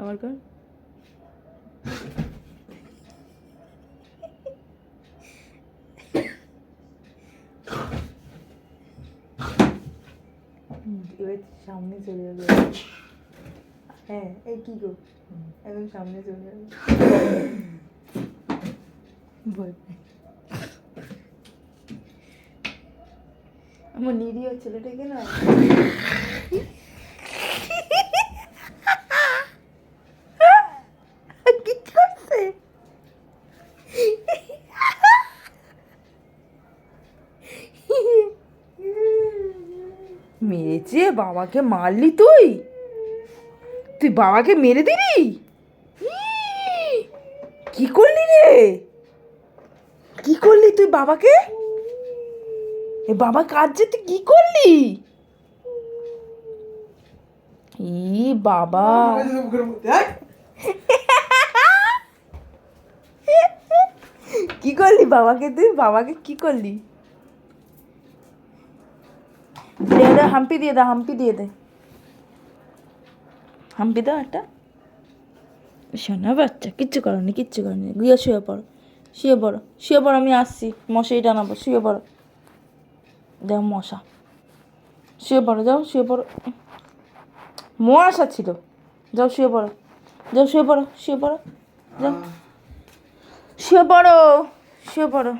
আবার কর। সামনে চলে যাবে। হ্যাঁ এই কি গো? একদম সামনে চলে যাবে। আমার নিরীহ ছেলেটাকে না কি করছে মেরেছে বাবাকে মারলি তুই? তুই বাবাকে মেরে দিলি? কি করলি রে? কি করলি তুই বাবাকে? এ বাবা কাঁদছে তুই কি করলি? ই বাবা। কি করলি বাবাকে তুই? বাবাকে কি করলি? দে দে, হাম্পি দিয়ে দে, হাম্পি দিয়ে দে। হাম্পি দাও একটা। শোনা বাচ্চা, কিচ্ছু করনি কিচ্ছু করনি গিয়ে শুয়ে পড়ো শুয়ে পড়ো শুয়ে পড়ো, আমি আসছি। মশারি টানাবো, শুয়ে পড়ো। দেখ মশা। শুয়ে পড়ো, যাও, শুয়ে পড়ো। মশা ছিল। যাও, শুয়ে পড়ো। যাও, শুয়ে পড়ো শুয়ে পড়ো। যাও। শুয়ে পড়ো শুয়ে পড়ো।